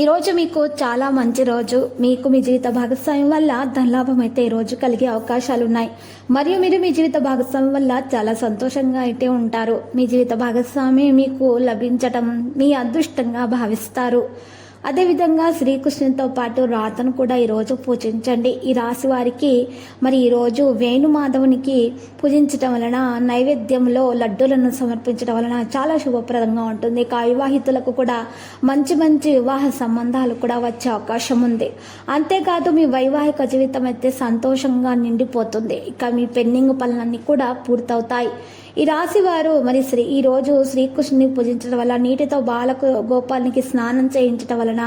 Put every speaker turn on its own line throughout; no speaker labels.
ఈరోజు మీకు చాలా మంచి రోజు. మీకు మీ జీవిత భాగస్వామ్యం వల్ల ధనలాభం అయితే ఈ రోజు కలిగే అవకాశాలు ఉన్నాయి. మరియు మీరు మీ జీవిత భాగస్వామ్యం వల్ల చాలా సంతోషంగా అయితే ఉంటారు. మీ జీవిత భాగస్వామి మీకు లభించటం మీ అదృష్టంగా భావిస్తారు. అదేవిధంగా శ్రీకృష్ణునితో పాటు రాతను కూడా ఈరోజు పూజించండి. ఈ రాశి వారికి మరి ఈరోజు వేణుమాధవునికి పూజించటం వలన నైవేద్యంలో లడ్డూలను సమర్పించడం వలన చాలా శుభప్రదంగా ఉంటుంది. ఇక వివాహితులకు కూడా మంచి మంచి వివాహ సంబంధాలు కూడా వచ్చే అవకాశం ఉంది. అంతేకాదు మీ వైవాహిక జీవితం అయితే సంతోషంగా నిండిపోతుంది. ఇక మీ పెండింగ్ పనులన్నీ కూడా పూర్తవుతాయి. ఈ రాశి వారు మరి శ్రీ ఈ రోజు శ్రీకృష్ణుని పూజించడం వల్ల నీటితో బాలకు గోపాలనికి స్నానం చేయించడం వలన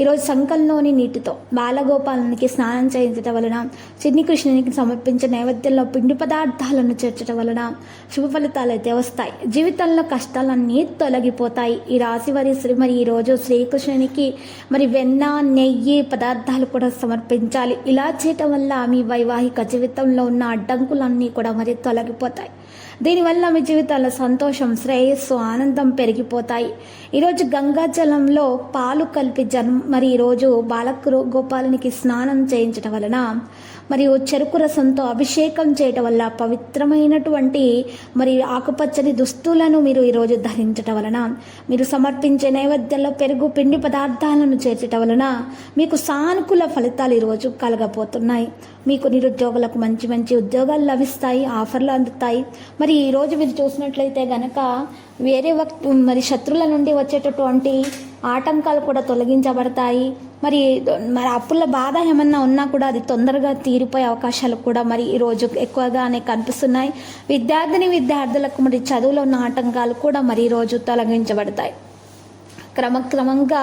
ఈరోజు సంకల్లోని నీటితో బాలగోపాలనికి స్నానం చేయించడం వలన చిన్ని కృష్ణునికి సమర్పించే నైవేద్యంలో పిండి పదార్థాలను చేర్చడం వలన శుభ ఫలితాలు అయితే వస్తాయి. జీవితంలో కష్టాలన్నీ తొలగిపోతాయి. ఈ రాశి వారి శ్రీ మరి ఈరోజు శ్రీకృష్ణునికి మరి వెన్న నెయ్యి పదార్థాలు కూడా సమర్పించాలి. ఇలా చేయటం వల్ల మీ వైవాహిక జీవితంలో ఉన్న అడ్డంకులన్నీ కూడా మరి తొలగిపోతాయి. దీనివల్ల మీ జీవితాల్లో సంతోషం శ్రేయస్సు ఆనందం పెరిగిపోతాయి. ఈరోజు గంగాజలంలో పాలు కలిపి జన్మ మరి ఈరోజు బాలకు గోపాలునికి స్నానం చేయించడం వలన మరియు చెరుకు రసంతో అభిషేకం చేయటం వల్ల పవిత్రమైనటువంటి మరి ఆకుపచ్చని దుస్తులను మీరు ఈరోజు ధరించటం వలన మీరు సమర్పించే నైవేద్యంలో పెరుగు పిండి పదార్థాలను చేర్చటం వలన మీకు సానుకూల ఫలితాలు ఈరోజు కలగబోతున్నాయి. మీకు నిరుద్యోగులకు మంచి మంచి ఉద్యోగాలు లభిస్తాయి ఆఫర్లు అందుతాయి. మరి ఈరోజు మీరు చూసినట్లయితే గనక వేరే వక్ మరి శత్రువుల నుండి వచ్చేటటువంటి ఆటంకాలు కూడా తొలగించబడతాయి. మరి మరి అప్పుల బాధ ఏమన్నా ఉన్నా కూడా అది తొందరగా తీరిపోయే అవకాశాలు కూడా మరి ఈరోజు ఎక్కువగానే కనిపిస్తున్నాయి. విద్యార్థిని విద్యార్థులకు మరి చదువులో ఉన్న ఆటంకాలు కూడా మరి ఈరోజు తొలగించబడతాయి. క్రమక్రమంగా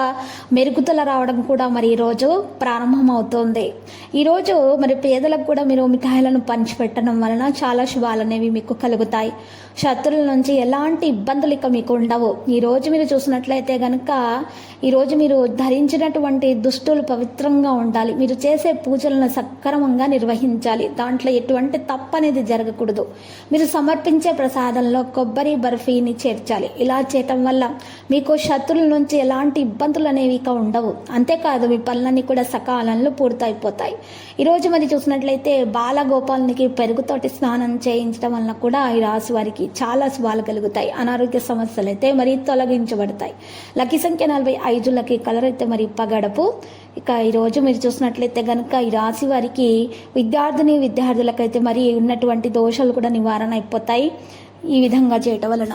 మెరుగుదల రావడం కూడా మరి ఈరోజు ప్రారంభమవుతోంది. ఈరోజు మరి పేదలకు కూడా మీరు మిఠాయిలను పంచిపెట్టడం వలన చాలా శుభాలు అనేవి మీకు కలుగుతాయి. శత్రుల నుంచి ఎలాంటి ఇబ్బందులు ఇక మీకు ఉండవు. ఈరోజు మీరు చూసినట్లయితే కనుక ఈరోజు మీరు ధరించినటువంటి దుస్తులు పవిత్రంగా ఉండాలి. మీరు చేసే పూజలను సక్రమంగా నిర్వహించాలి. దాంట్లో ఎటువంటి తప్పు అనేది జరగకూడదు. మీరు సమర్పించే ప్రసాదంలో కొబ్బరి బర్ఫీని చేర్చాలి. ఇలా చేయటం వల్ల మీకు శత్రుల నుంచి ఎలాంటి ఇబ్బందులు అనేవి ఇక ఉండవు. అంతేకాదు మీ పనులన్నీ కూడా సకాలంలో పూర్తయిపోతాయి. ఈరోజు మరి చూసినట్లయితే బాలగోపాలనికి పెరుగుతోటి స్నానం చేయించడం వలన కూడా ఈ రాశి వారికి చాలా శుభాలు కలుగుతాయి. అనారోగ్య సమస్యలు అయితే మరి తొలగించబడతాయి. లక్కీ సంఖ్య నలభై ఐదు లక్కీ కలర్ అయితే మరి పగడపు. ఇక ఈరోజు మీరు చూసినట్లయితే కనుక ఈ రాశి వారికి విద్యార్థిని విద్యార్థులకైతే మరి ఉన్నటువంటి దోషాలు కూడా నివారణ అయిపోతాయి. ఈ విధంగా చేయటం వలన.